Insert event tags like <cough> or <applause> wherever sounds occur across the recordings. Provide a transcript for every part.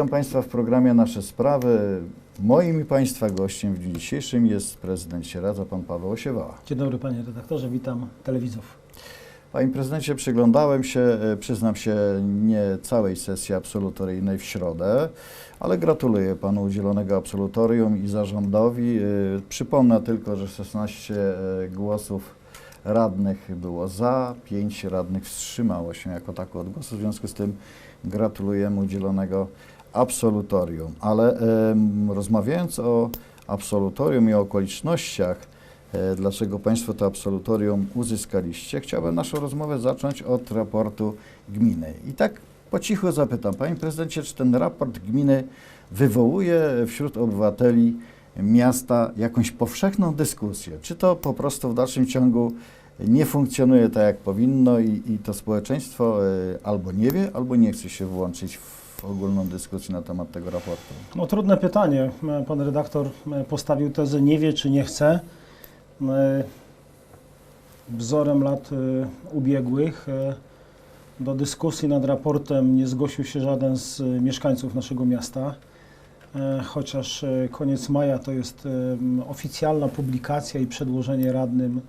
Witam Państwa w programie Nasze Sprawy. Moim i Państwa gościem w dniu dzisiejszym jest prezydent Sieradza, pan Paweł Osiewała. Dzień dobry panie redaktorze, witam telewidzów. Panie prezydencie, przyglądałem się, e, przyznam się, nie całej sesji absolutoryjnej w środę, ale gratuluję panu udzielonego absolutorium i zarządowi. E, Przypomnę tylko, że 16 e, głosów radnych było za, 5 radnych wstrzymało się jako tako od głosu, w związku z tym gratulujemy udzielonego absolutorium. Ale rozmawiając o absolutorium i o okolicznościach, e, dlaczego Państwo to absolutorium uzyskaliście, chciałbym naszą rozmowę zacząć od raportu gminy. I tak po cichu zapytam, Panie Prezydencie, czy ten raport gminy wywołuje wśród obywateli miasta jakąś powszechną dyskusję? Czy to po prostu w dalszym ciągu nie funkcjonuje tak, jak powinno i, i to społeczeństwo e, albo nie wie, albo nie chce się włączyć w ogólną dyskusję na temat tego raportu? No trudne pytanie. E, Pan redaktor e, postawił tezę nie wie czy nie chce. E, Wzorem lat ubiegłych do dyskusji nad raportem nie zgłosił się żaden z mieszkańców naszego miasta. Chociaż koniec maja to jest oficjalna publikacja i przedłożenie radnym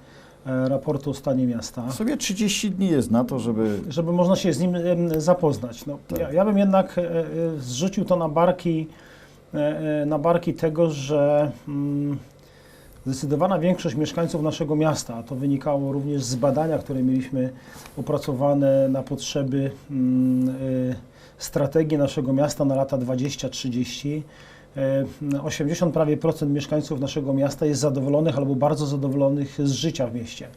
raportu o stanie miasta. W sobie 30 dni jest na to, żeby żeby można się z nim zapoznać. No, Tak. ja, ja bym jednak e, e, zrzucił to na barki, e, e, na barki tego, że mm, zdecydowana większość mieszkańców naszego miasta, a to wynikało również z badania, które mieliśmy opracowane na potrzeby mm, e, strategii naszego miasta na lata 20-30, e, 80 prawie procent mieszkańców naszego miasta jest zadowolonych albo bardzo zadowolonych z życia w mieście.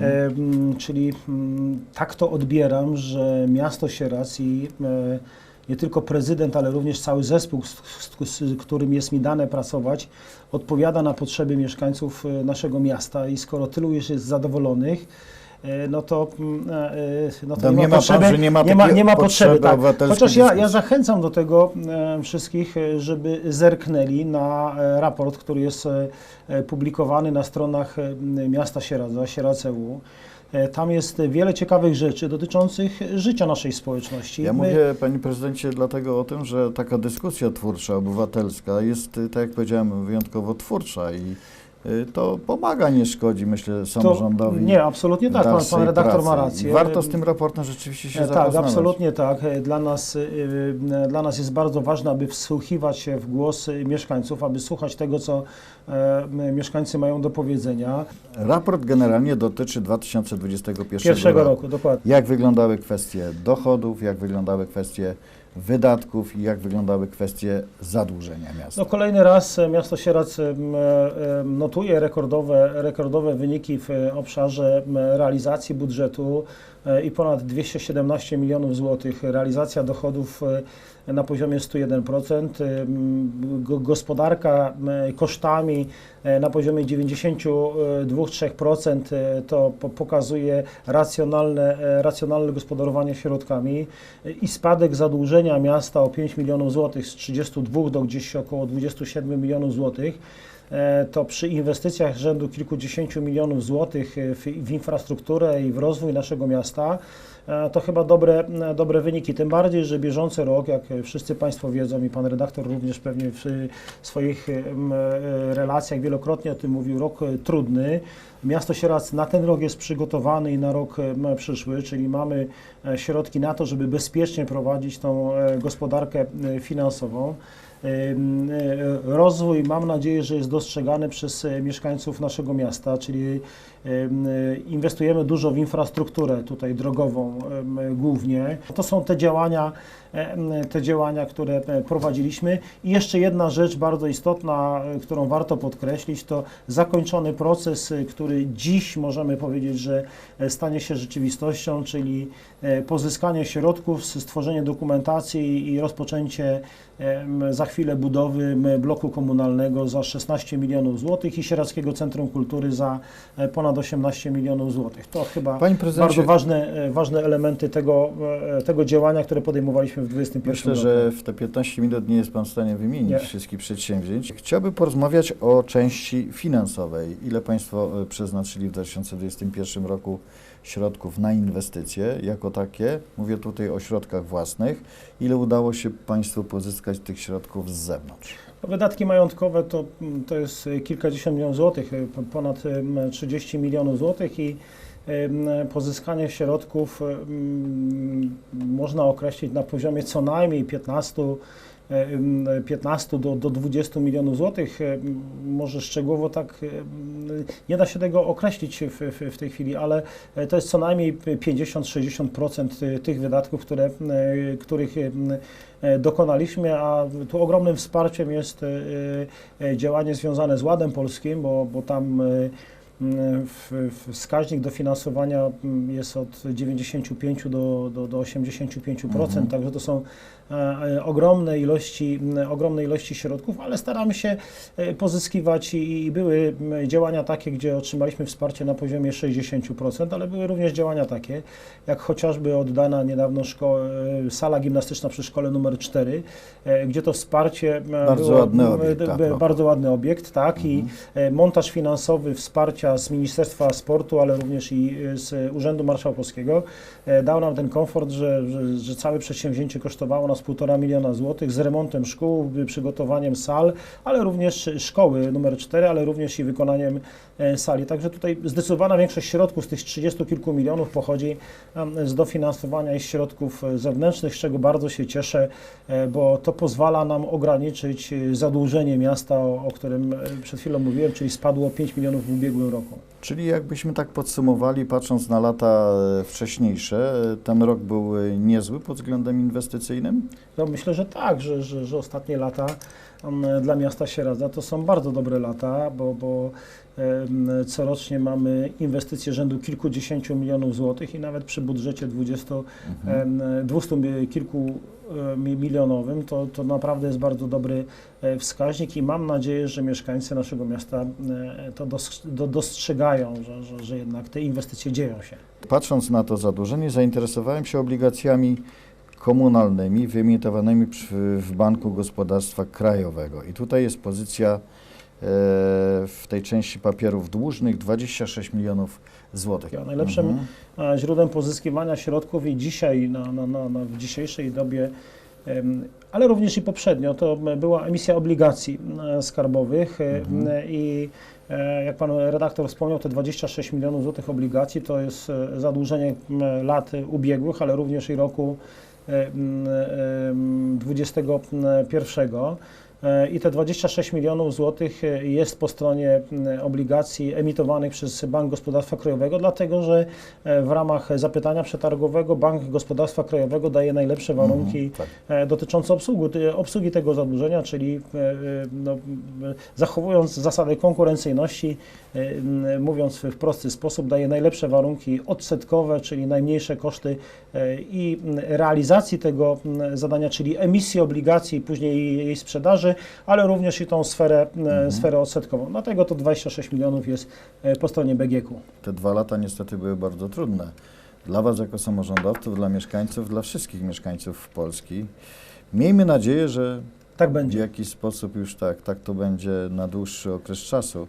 E, m, czyli m, tak to odbieram, że miasto Sieradz i e, nie tylko prezydent, ale również cały zespół, z, którym jest mi dane pracować, odpowiada na potrzeby mieszkańców e, naszego miasta i skoro tylu już jest zadowolonych, e, no to, mm, e, e, no to Tam nie, nie ma pan, potrzeby, nie ma nie ma, nie ma potrzeby tak. Chociaż ja, ja zachęcam do tego e, wszystkich, e, żeby zerknęli na e, raport, który jest e, e, publikowany na stronach e, miasta Sieradza, Sieradz.eu. E, Tam jest wiele ciekawych rzeczy dotyczących życia naszej społeczności. Ja My- mówię, panie prezydencie, dlatego o tym, że taka dyskusja twórcza, obywatelska jest, tak jak powiedziałem, wyjątkowo twórcza i to pomaga, nie szkodzi, myślę, to, samorządowi. nie, absolutnie tak, pan, pan redaktor ma pracy. rację. I warto z tym raportem rzeczywiście się E, Tak, absolutnie tak. E, Dla nas, e, dla nas jest bardzo ważne, aby wsłuchiwać się w głos mieszkańców, aby słuchać tego, co mieszkańcy mają do powiedzenia. Raport generalnie dotyczy 2021 Pierwszego roku. roku, dokładnie. Jak wyglądały kwestie dochodów, jak wyglądały kwestie wydatków i jak wyglądały kwestie zadłużenia miasta. No kolejny raz e, miasto Sieradz e, em, notuje rekordowe, rekordowe wyniki w e, obszarze realizacji budżetu e, i ponad 217 milionów złotych. Realizacja dochodów e, na poziomie 101%, em, go- gospodarka kosztami e, na poziomie 92-3% e, to po- pokazuje racjonalne, e, racjonalne gospodarowanie środkami e, i spadek zadłużenia miasta o 5 milionów złotych z 32 do gdzieś około 27 milionów złotych. E, To przy inwestycjach rzędu kilkudziesięciu milionów złotych e, w, infrastrukturę i w rozwój naszego miasta, e, to chyba dobre, dobre wyniki. Tym bardziej, że bieżący rok, jak wszyscy Państwo wiedzą i Pan redaktor również pewnie w swoich relacjach wielokrotnie o tym mówił, rok trudny. Miasto Sieradz na ten rok jest przygotowany i na rok przyszły, czyli mamy środki na to, żeby bezpiecznie prowadzić tą gospodarkę finansową. E, Rozwój mam nadzieję, że jest dostrzegany przez e, mieszkańców naszego miasta, czyli inwestujemy dużo w infrastrukturę tutaj drogową ym, głównie. To są te działania, te działania, które e, prowadziliśmy. I jeszcze jedna rzecz bardzo istotna, e, którą warto podkreślić, to zakończony proces, e, który dziś możemy powiedzieć, że e, stanie się rzeczywistością, czyli e, pozyskanie środków, stworzenie dokumentacji i rozpoczęcie za chwilę budowy bloku komunalnego za 16 milionów złotych i Sieradzkiego Centrum Kultury za e, ponad 18 milionów złotych. To chyba bardzo ważne, e, ważne elementy tego, e, tego działania, które podejmowaliśmy w 2021 Myślę, roku. że w te 15 minut nie jest Pan w stanie wymienić Nie. wszystkich przedsięwzięć. Chciałbym porozmawiać o części finansowej. Ile Państwo e, przeznaczyli w 2021 roku środków na inwestycje jako takie. Mówię tutaj o środkach własnych. Ile udało się Państwu pozyskać tych środków z zewnątrz? No, Wydatki majątkowe to, mm, to jest y, kilkadziesiąt milionów złotych, y, po- ponad y, 30 milionów złotych i pozyskanie środków można określić na poziomie co najmniej 15, y, y, 15 do, do 20 milionów złotych. Y, Może szczegółowo tak y, nie da się tego określić w, w, tej chwili, ale y, to jest co najmniej 50-60% ty- tych wydatków, które, których e, dokonaliśmy, a tu ogromnym wsparciem jest e, e, działanie związane z Ładem Polskim, bo, bo tam e, wskaźnik dofinansowania jest od 95 do, do, do 85%, Mhm. także to są e, e, ogromne ilości, ogromne ilości środków, ale staramy się e, pozyskiwać i, i były działania takie, gdzie otrzymaliśmy wsparcie na poziomie 60%, ale były również działania takie, jak chociażby oddana niedawno szko- e, sala gimnastyczna przy szkole numer 4, e, gdzie to wsparcie e, Bardzo było, ładny obiekt, e, tak, no. bardzo ładny obiekt, tak, i e, montaż finansowy wsparcia z Ministerstwa Sportu, ale również i e, z Urzędu Marszałkowskiego e, dał nam ten komfort, że, że, że całe przedsięwzięcie kosztowało nas półtora miliona złotych z remontem szkół, y, przygotowaniem sal, ale również szkoły numer 4, ale również i wykonaniem e, sali. Także tutaj zdecydowana większość środków z tych 30 kilku milionów pochodzi z dofinansowania i środków e, zewnętrznych, z czego bardzo się cieszę, e, bo to pozwala nam ograniczyć zadłużenie miasta, o, o którym przed chwilą mówiłem, czyli spadło 5 milionów w ubiegłym roku. Czyli jakbyśmy tak podsumowali, patrząc na lata wcześniejsze, ten rok był niezły pod względem inwestycyjnym? No myślę, że tak, że, że, że ostatnie lata dla miasta Sieradza to są bardzo dobre lata, bo, bo corocznie mamy inwestycje rzędu kilkudziesięciu milionów złotych i nawet przy budżecie 20, Mhm. em, 200 mi- kilku mi- milionowym, to, to naprawdę jest bardzo dobry e, wskaźnik i mam nadzieję, że mieszkańcy naszego miasta e, to dos, do, dostrzegają, że, że, że jednak te inwestycje dzieją się. Patrząc na to zadłużenie, zainteresowałem się obligacjami komunalnymi wyemitowanymi w Banku Gospodarstwa Krajowego. I tutaj jest pozycja e, w tej części papierów dłużnych 26 milionów złotych. Ja najlepszym Mhm. źródłem pozyskiwania środków i dzisiaj, na, na, na, na, w dzisiejszej dobie, ale również i poprzednio, to była emisja obligacji e, skarbowych e, Mhm. i jak pan redaktor wspomniał, te 26 milionów złotych obligacji to jest zadłużenie lat ubiegłych, ale również i roku 21. E, I te 26 milionów złotych e, jest po stronie obligacji emitowanych przez Bank Gospodarstwa Krajowego, dlatego że e, w ramach zapytania przetargowego Bank Gospodarstwa Krajowego daje najlepsze warunki Mhm, tak. dotyczące obsługi, obsługi tego zadłużenia, czyli no, zachowując zasady konkurencyjności, mówiąc w prosty sposób, daje najlepsze warunki odsetkowe, czyli najmniejsze koszty i realizacji tego zadania, czyli emisji obligacji później jej sprzedaży, ale również i tą sferę, m, Mhm. sferę odsetkową. Dlatego to 26 milionów jest e, po stronie BGK. Te dwa lata niestety były bardzo trudne. Dla Was jako samorządowców, dla mieszkańców, dla wszystkich mieszkańców Polski. Miejmy nadzieję, że Tak w będzie. jakiś sposób już tak, tak to będzie na dłuższy okres czasu,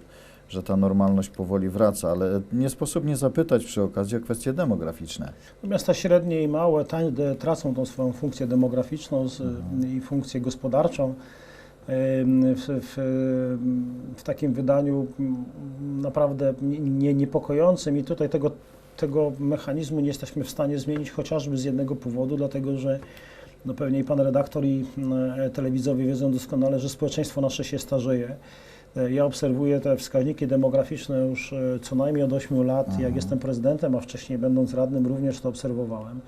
że ta normalność powoli wraca, ale nie sposób nie zapytać przy okazji o kwestie demograficzne. Miasta średnie i małe de- tracą tą swoją funkcję demograficzną z, Mhm. i funkcję gospodarczą. W, w, w takim wydaniu naprawdę nie, nie, niepokojącym i tutaj tego, tego mechanizmu nie jesteśmy w stanie zmienić chociażby z jednego powodu, dlatego że no pewnie i pan redaktor i mm, telewidzowie wiedzą doskonale, że społeczeństwo nasze się starzeje. E, Ja obserwuję te wskaźniki demograficzne już e, co najmniej od 8 lat, Mhm. jak jestem prezydentem, a wcześniej będąc radnym również to obserwowałem.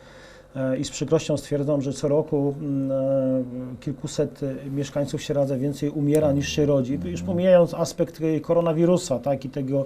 E, I z przykrością stwierdzam, że co roku mm, e, kilkuset e, mieszkańców Sieradza więcej umiera niż się rodzi. Już pomijając aspekt koronawirusa, tak, i tego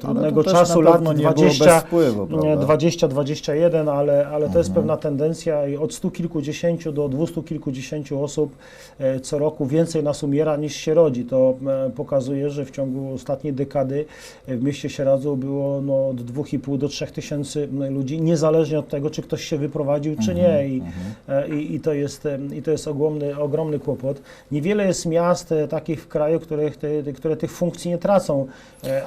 trudnego czasu lat pewno nie było 20, bez wpływu, prawda? 20-21, ale, ale to jest Mhm. pewna tendencja i od stu kilkudziesięciu do dwustu kilkudziesięciu osób e, co roku więcej nas umiera niż się rodzi. To e, pokazuje, że w ciągu ostatniej dekady e, w mieście Sieradzu było no, od 2,5 do 3 tysięcy ludzi, niezależnie od tego, czy ktoś się wyprowadził prowadził, czy nie. I, e, i, i, to jest, I to jest ogromny, ogromny kłopot. Niewiele jest miast takich w kraju, których, te, które tych funkcji nie tracą. E,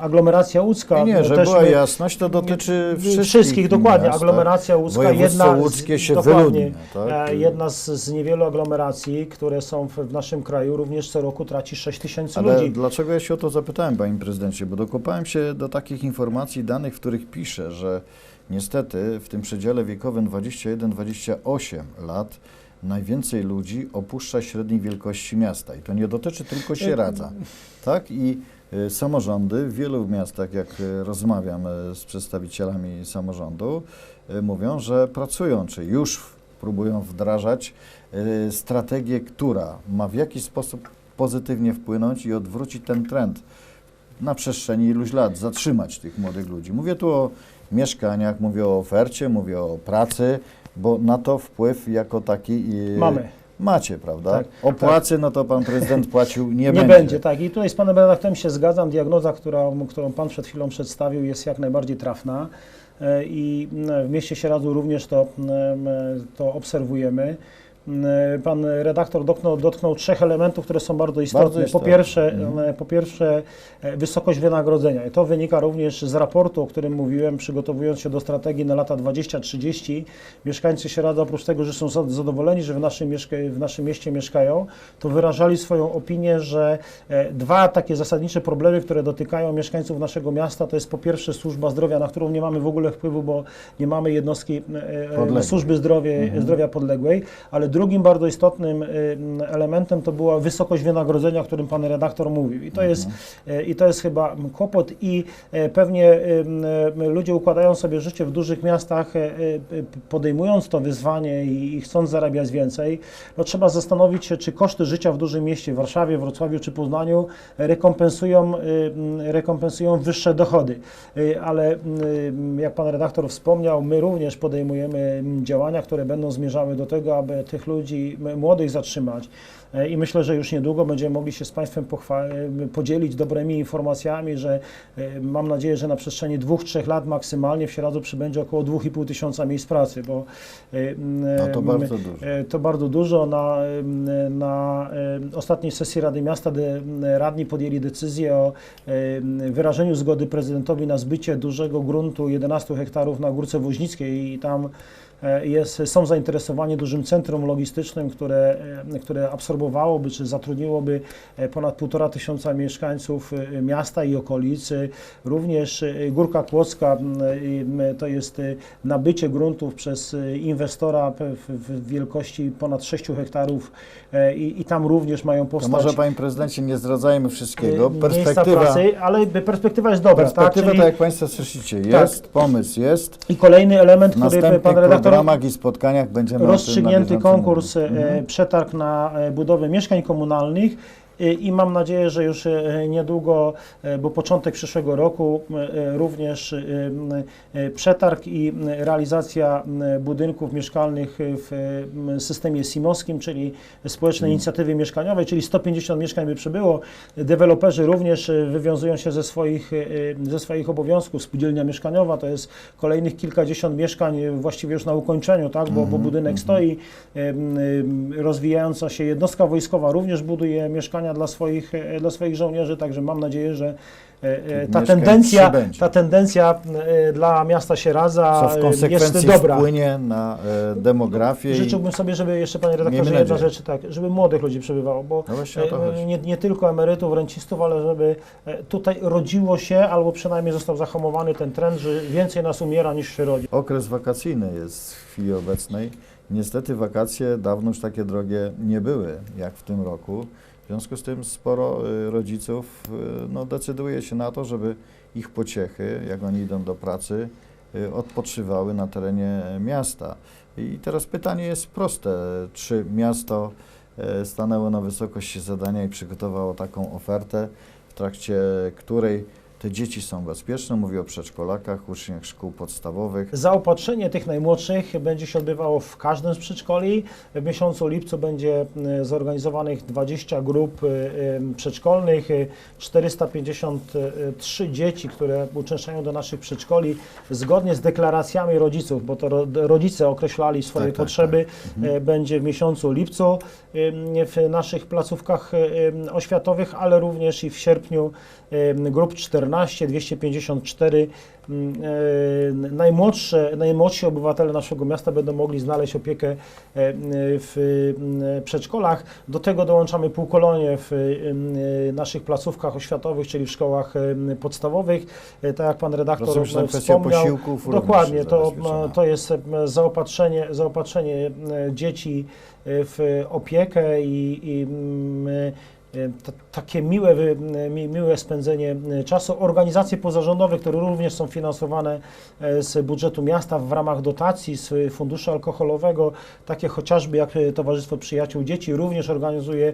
Aglomeracja łódzka. Nie, nie, że była my- jasność, to dotyczy wszystkich, Wszystkich, dokładnie. miast, tak? Aglomeracja łódzka, Województwo jedna, łódzkie się dokładnie, wyludnia, tak? e, jedna z, z niewielu aglomeracji, które są w, w naszym kraju, również co roku traci 6 tysięcy Ale ludzi. dlaczego ja się o to zapytałem, panie prezydencie? Bo dokopałem się do takich informacji, danych, w których pisze, że niestety w tym przedziale wiekowym 21-28 lat najwięcej ludzi opuszcza średniej wielkości miasta. I to nie dotyczy tylko Sieradza. <laughs> Tak? I samorządy w wielu miastach, jak y, rozmawiam y, z przedstawicielami samorządu, mówią, że pracują, czy już próbują wdrażać strategię, która ma w jakiś sposób pozytywnie wpłynąć i odwrócić ten trend na przestrzeni iluś lat, zatrzymać tych młodych ludzi. Mówię tu o mieszkaniach, mówię o ofercie, mówię o pracy, bo na to wpływ jako taki Mamy. Macie, prawda? Tak, o płacy, no to pan prezydent płacił nie, Nie, będzie. tak. I tutaj z panem redaktorem się zgadzam. Diagnoza, którą, którą pan przed chwilą przedstawił, jest jak najbardziej trafna. E, I w mieście Sieradzu również to, to obserwujemy. M, Pan redaktor dotknął, dotknął trzech elementów, które są bardzo istotne. Bardzo Po, istotne. pierwsze, Mhm. m, po pierwsze, e, wysokość wynagrodzenia. I to wynika również z raportu, o którym mówiłem, przygotowując się do strategii na lata 20-30. Mieszkańcy Sieradza, oprócz tego, że są za- zadowoleni, że w naszym, w naszym mieście mieszkają, to wyrażali swoją opinię, że e, dwa takie zasadnicze problemy, które dotykają mieszkańców naszego miasta, to jest po pierwsze służba zdrowia, na którą nie mamy w ogóle wpływu, bo nie mamy jednostki e, e, Podległej. służby zdrowie, Mhm. zdrowia podległej, ale drugim bardzo istotnym e, m, elementem to była wysokość wynagrodzenia, o którym pan redaktor mówił. I to jest, e, i to jest chyba kłopot i e, pewnie ludzie układają sobie życie w dużych miastach, podejmując to wyzwanie i, chcąc zarabiać więcej, no trzeba zastanowić się, czy koszty życia w dużym mieście, w Warszawie, Wrocławiu czy Poznaniu rekompensują, y, mm, rekompensują wyższe dochody. Y, Ale mm, jak pan redaktor wspomniał, my również podejmujemy mm, działania, które będą zmierzały do tego, aby tych ludzi m- młodych zatrzymać. E, I myślę, że już niedługo będziemy mogli się z Państwem e, podzielić dobrymi informacjami, że e, mam nadzieję, że na przestrzeni dwóch, trzech lat maksymalnie w Sieradzu przybędzie około 2,5 tysiąca miejsc pracy, bo No to bardzo dużo. To bardzo dużo. Na, na ostatniej sesji Rady Miasta radni podjęli decyzję o wyrażeniu zgody prezydentowi na zbycie dużego gruntu 11 hektarów na Górce Woźnickiej i tam jest, są zainteresowani dużym centrum logistycznym, które, e, które absorbowałoby czy zatrudniłoby e, ponad półtora tysiąca mieszkańców e, miasta i okolicy. Również e, Górka Kłodzka to jest e, nabycie gruntów przez e, inwestora w, wielkości ponad 6 hektarów e, i, i tam również mają To powstać może, panie prezydencie, nie zdradzajmy wszystkiego. e, Perspektywa, pracy, ale perspektywa jest dobra. Tak? perspektywa Czyli, tak jak państwo słyszycie, jest, pomysł jest. I kolejny element, który pan redaktor programach i spotkaniach będziemy rozstrzygnięty konkurs, mówić. Mhm. e, przetarg na e, budowę mieszkań komunalnych e, i mam nadzieję, że już e, niedługo, e, bo początek przyszłego roku, również przetarg i realizacja budynków mieszkalnych w systemie SIMowskim, czyli Społecznej Mhm. Inicjatywy Mieszkaniowej, czyli 150 mieszkań by przybyło. Deweloperzy również wywiązują się ze swoich, ze swoich obowiązków. Spółdzielnia mieszkaniowa to jest kolejnych kilkadziesiąt mieszkań właściwie już na ukończeniu, tak, bo, bo Mhm, budynek stoi. Em, em, Rozwijająca się jednostka wojskowa również buduje mieszkania dla swoich, e, dla swoich żołnierzy, także mam nadzieję, że e, e, ta tendencja, ta tendencja dla miasta Sieradza Co w konsekwencji jest dobra. wpłynie na demografię. Życzyłbym sobie, żeby jeszcze panie redaktorze jedna rzecz, tak, żeby młodych ludzi przybywało, bo No nie, nie tylko emerytów, rencistów, ale żeby tutaj rodziło się, albo przynajmniej został zahamowany ten trend, że więcej nas umiera niż się rodzi. Okres wakacyjny jest w chwili obecnej. Niestety wakacje dawno już takie drogie nie były jak w tym roku. Związku z tym sporo y, rodziców y, no, decyduje się na to, żeby ich pociechy, jak oni idą do pracy, y, odpoczywały na terenie miasta. I teraz pytanie jest proste. Czy miasto y, stanęło na wysokości zadania i przygotowało taką ofertę, w trakcie której te dzieci są bezpieczne. Mówię o przedszkolakach, uczniach szkół podstawowych. Zaopatrzenie tych najmłodszych będzie się odbywało w każdym z przedszkoli. W miesiącu lipcu będzie e, zorganizowanych 20 grup e, przedszkolnych, e, 453 dzieci, które uczęszczają do naszych przedszkoli zgodnie z deklaracjami rodziców, bo to ro- rodzice określali swoje Tak, tak, potrzeby, Mhm. e, będzie w miesiącu lipcu w naszych placówkach oświatowych, ale również i w sierpniu grup 14, 254 mm, e, najmłodsze, najmłodsi obywatele naszego miasta będą mogli znaleźć opiekę e, w mm, przedszkolach. Do tego dołączamy półkolonie w e, naszych placówkach oświatowych, czyli w szkołach e, podstawowych. E, Tak jak pan redaktor Rozumiem, e, kwestia wspomniał, posiłków Dokładnie, to, to jest e, zaopatrzenie, zaopatrzenie e, dzieci e, w opiekę i, i e, t- takie miłe, wy- mi- miłe spędzenie e, czasu. Organizacje pozarządowe, które również są finansowane e, z budżetu miasta w ramach dotacji z funduszu alkoholowego, takie chociażby jak e, Towarzystwo Przyjaciół Dzieci, również organizuje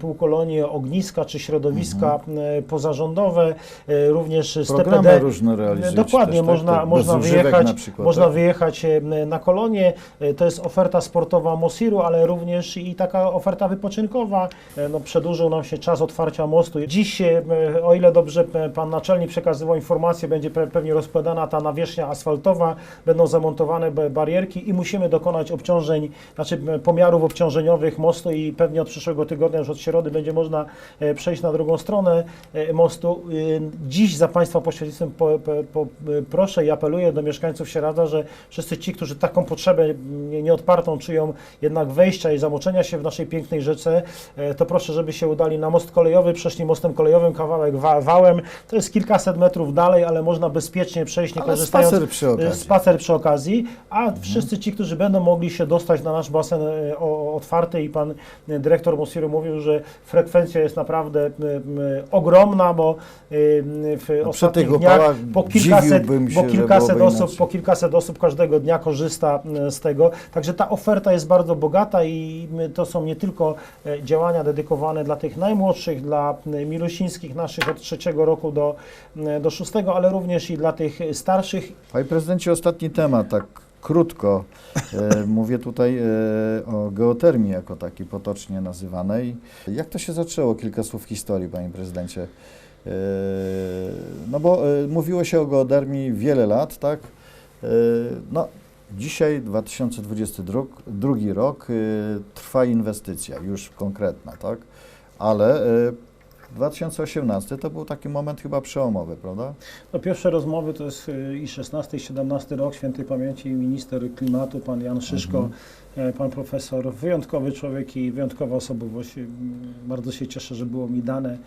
półkolonie, ogniska czy środowiska e, pozarządowe, e, również z Programy TPD. różne realizujecie Dokładnie, też, można, Tak, można wyjechać, na przykład, można tak? wyjechać e, na kolonie. E, To jest oferta sportowa Mosiru, ale również i taka oferta wypoczynkowa. E, No, przedłużył nam się czas otwarcia mostu. Dziś, e, o ile dobrze e, pan naczelnik przekazywał informację, będzie pe- pewnie rozkładana ta nawierzchnia asfaltowa, będą zamontowane ba- barierki i musimy dokonać obciążeń, znaczy pomiarów obciążeniowych mostu i pewnie od przyszłego tygodnia, już od środy będzie można e, przejść na drugą stronę mostu. Dziś za Państwa pośrednictwem po, po, proszę i apeluję do mieszkańców Sieradza, że wszyscy ci, którzy taką potrzebę nie- nieodpartą czują jednak wejścia i zamoczenia się w naszej pięknej rzece, to proszę, żeby się udali na most kolejowy, przeszli mostem kolejowym kawałek wa wałem. To jest kilkaset metrów dalej, ale można bezpiecznie przejść, nie Ale korzystając spacer przy okazji. Mhm. spacer przy okazji, a wszyscy ci, którzy będą mogli się dostać na nasz basen o- otwarty i pan e, dyrektor Mosiru mówił, że frekwencja jest naprawdę ogromna, bo w przy ostatnich dniach po kilkaset, się, po kilkaset osób, inaczej. po kilkaset osób każdego dnia korzysta z tego. Także ta oferta jest bardzo bogata i to są nie tylko działania dedykowane dla tych najmłodszych, dla milusińskich naszych od trzeciego roku do, do szóstego, ale również i dla tych starszych Panie prezydencie, ostatni temat, tak krótko. E, <laughs> mówię tutaj e, o geotermii jako takiej potocznie nazywanej. Jak to się zaczęło? Kilka słów historii, panie prezydencie. E, no bo e, mówiło się o geotermii wiele lat, tak? E, no, dzisiaj 2022 drugi rok e, trwa inwestycja, już konkretna, tak? Ale e, 2018 to był taki moment chyba przełomowy, prawda? No, pierwsze rozmowy to jest y, i 16 i 17 rok świętej pamięci minister klimatu, pan Jan Szyszko, e, pan profesor, wyjątkowy człowiek i wyjątkowa osobowość. Y, Bardzo się cieszę, że było mi dane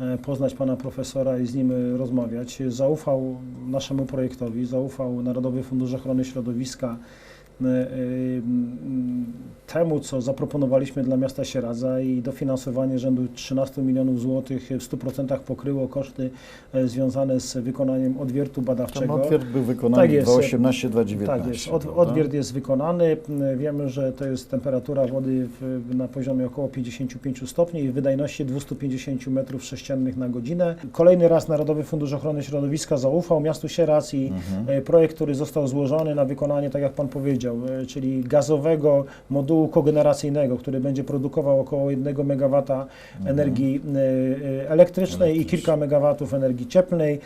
e, poznać pana profesora i z nim y, rozmawiać. Zaufał naszemu projektowi, zaufał Narodowy Fundusz Ochrony Środowiska y, y, temu, co zaproponowaliśmy dla miasta Sieradza i dofinansowanie rzędu 13 milionów złotych w 100% pokryło koszty e, związane z wykonaniem odwiertu Ten badawczego. odwiert był wykonany Tak jest. 2.18, 2.19. Tak jest, Od, odwiert jest wykonany. Wiemy, że to jest temperatura wody w, na poziomie około 55 stopni i wydajności 250 metrów sześciennych na godzinę. Kolejny raz Narodowy Fundusz Ochrony Środowiska zaufał miastu Sieradz i Mhm. e, projekt, który został złożony na wykonanie, tak jak Pan powiedział, e, czyli gazowego modułu kogeneracyjnego, który będzie produkował około 1 MW energii e, e, elektrycznej i kilka megawatów energii cieplnej,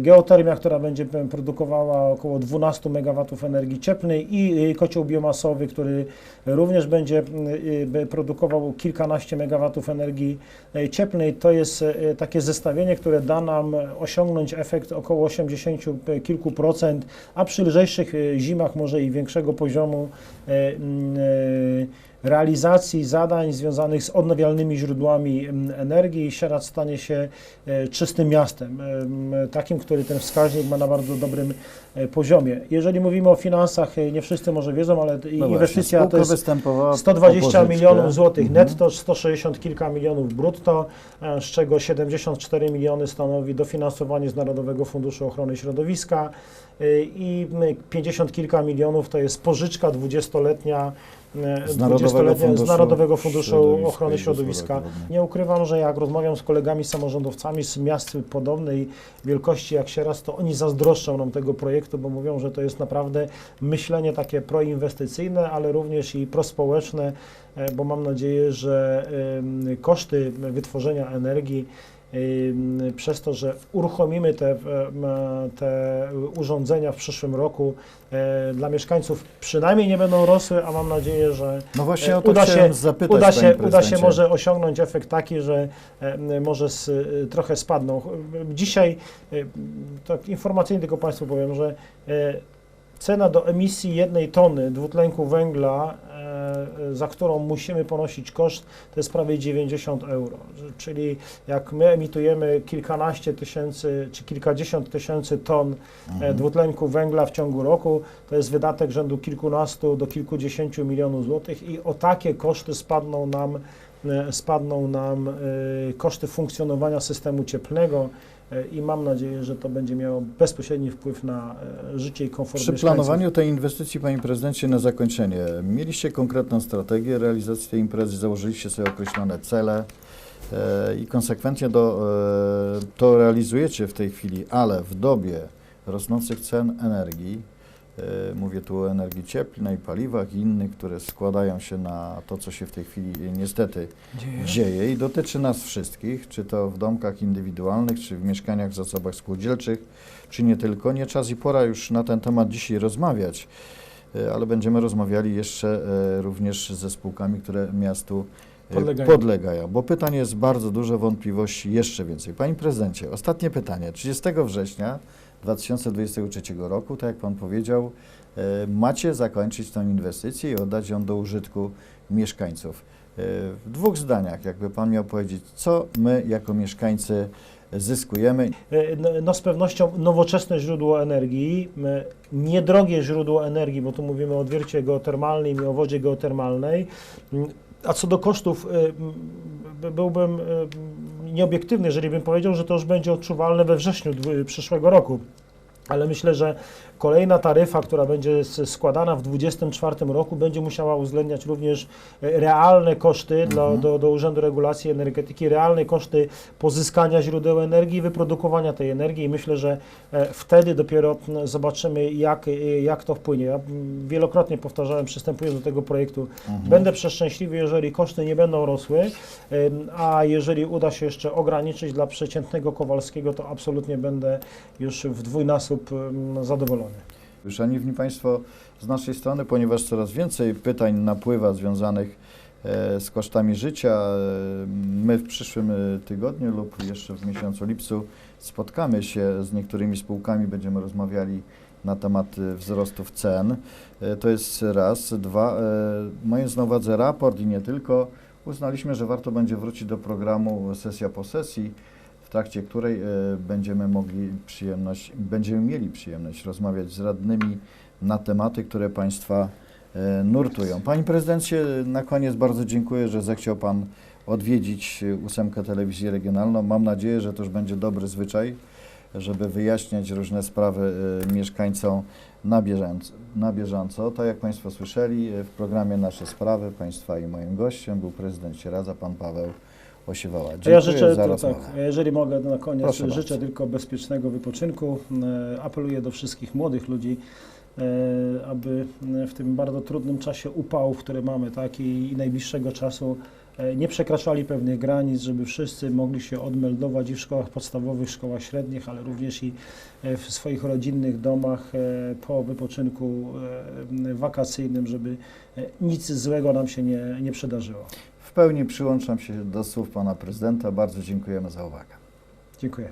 geotermia, która będzie produkowała około 12 megawatów energii cieplnej i kocioł biomasowy, który również będzie produkował kilkanaście megawatów energii cieplnej. To jest takie zestawienie, które da nam osiągnąć efekt około 80 kilku procent, a przy lżejszych zimach może i większego poziomu e, m, e, realizacji zadań związanych z odnawialnymi źródłami m, energii. Sieradz stanie się e, czystym miastem, em, takim, który ten wskaźnik ma na bardzo dobrym e, poziomie. Jeżeli mówimy o finansach, e, nie wszyscy może wiedzą, ale No inwestycja właśnie, to jest spółka występowała o 120 pożyczkę. milionów złotych Mhm. netto, 160 kilka milionów brutto, e, z czego 74 miliony stanowi dofinansowanie z Narodowego Funduszu Ochrony Środowiska e, i m, 50 kilka milionów to jest pożyczka 20-letnia e, Z Narodowego 20-letnie z Funduszu Narodowego Funduszu Ochrony Środowiska. Nie ukrywam, że jak rozmawiam z kolegami samorządowcami z miast podobnej wielkości jak Sieraz, to oni zazdroszczą nam tego projektu, bo mówią, że to jest naprawdę myślenie takie proinwestycyjne, ale również i prospołeczne, e, bo mam nadzieję, że koszty wytworzenia energii przez to, że uruchomimy te, te urządzenia w przyszłym roku, e, dla mieszkańców przynajmniej nie będą rosły, a mam nadzieję, że No właśnie E, o to uda się- zapytać, uda się, uda się może osiągnąć efekt taki, że może s, e, trochę spadną. Dzisiaj, tak informacyjnie tylko Państwu powiem, że cena do emisji jednej tony dwutlenku węgla, za którą musimy ponosić koszt, to jest prawie 90 euro. Czyli jak my emitujemy kilkanaście tysięcy czy kilkadziesiąt tysięcy ton e, Mhm. dwutlenku węgla w ciągu roku, to jest wydatek rzędu kilkunastu do kilkudziesięciu milionów złotych i o takie koszty spadną nam, e, spadną nam e, koszty funkcjonowania systemu cieplnego e, i mam nadzieję, że to będzie miało bezpośredni wpływ na e, życie i komfort Przy planowaniu tej inwestycji, panie prezydencie, na zakończenie, mieliście konkretną strategię realizacji tej imprezy, założyliście sobie określone cele e, i konsekwentnie do, e, to realizujecie w tej chwili, ale w dobie rosnących cen energii, e, mówię tu o energii cieplnej, paliwach i innych, które składają się na to, co się w tej chwili e, niestety dzieje i dotyczy nas wszystkich, czy to w domkach indywidualnych, czy w mieszkaniach w zasobach spółdzielczych, czy nie tylko. Nie czas i pora już na ten temat dzisiaj rozmawiać, e, ale będziemy rozmawiali jeszcze e, również ze spółkami, które miastu e, Podlegają. podlegają, bo pytań jest bardzo dużo, wątpliwości jeszcze więcej. Panie prezydencie, ostatnie pytanie. 30 września 2023 roku, tak jak pan powiedział, e, macie zakończyć tę inwestycję i oddać ją do użytku mieszkańców. E, W dwóch zdaniach, jakby pan miał powiedzieć, co my jako mieszkańcy zyskujemy. E, No, no z pewnością nowoczesne źródło energii, niedrogie źródło energii, bo tu mówimy o odwiercie geotermalnym i o wodzie geotermalnej. M, A co do kosztów, byłbym nieobiektywny, jeżeli bym powiedział, że to już będzie odczuwalne we wrześniu przyszłego roku. Ale myślę, że kolejna taryfa, która będzie składana w 2024 roku, będzie musiała uwzględniać również e, realne koszty dla, Mhm. do, do Urzędu Regulacji Energetyki, realne koszty pozyskania źródeł energii, wyprodukowania tej energii i myślę, że e, wtedy dopiero zobaczymy, jak, e, jak to wpłynie. Ja wielokrotnie powtarzałem, przystępując do tego projektu, Mhm. Będę przeszczęśliwy, jeżeli koszty nie będą rosły, a jeżeli uda się jeszcze ograniczyć dla przeciętnego Kowalskiego, to absolutnie będę już w dwójnasób ym, zadowolony. Szanowni Państwo, z naszej strony, ponieważ coraz więcej pytań napływa związanych e, z kosztami życia, e, my w przyszłym e, tygodniu lub jeszcze w miesiącu lipcu spotkamy się z niektórymi spółkami, będziemy rozmawiali na temat wzrostów cen. To jest raz. Dwa, mając na uwadze raport i nie tylko, uznaliśmy, że warto będzie wrócić do programu sesja po sesji, w trakcie której e, będziemy mogli przyjemność, będziemy mieli przyjemność rozmawiać z radnymi na tematy, które Państwa e, nurtują. Panie prezydencie, na koniec bardzo dziękuję, że zechciał Pan odwiedzić e, ósemkę telewizji regionalną. Mam nadzieję, że to już będzie dobry zwyczaj, żeby wyjaśniać różne sprawy mieszkańcom na bieżąco. Na bieżąco. Tak jak Państwo słyszeli, w programie Nasze Sprawy Państwa i moim gościem był prezydent Sieradza, Pan Paweł Osiewała. Dziękuję ja życzę, za rozmowę. tak, jeżeli mogę na koniec, Proszę życzę bardzo. tylko bezpiecznego wypoczynku. E, Apeluję do wszystkich młodych ludzi, e, aby w tym bardzo trudnym czasie upałów, które mamy, tak, i, i najbliższego czasu, e, nie przekraczali pewnych granic, żeby wszyscy mogli się odmeldować i w szkołach podstawowych, szkołach średnich, ale również i w swoich rodzinnych domach po wypoczynku wakacyjnym, żeby nic złego nam się nie, nie przydarzyło. Pełni przyłączam się do słów Pana Prezydenta. Bardzo dziękujemy za uwagę. Dziękuję.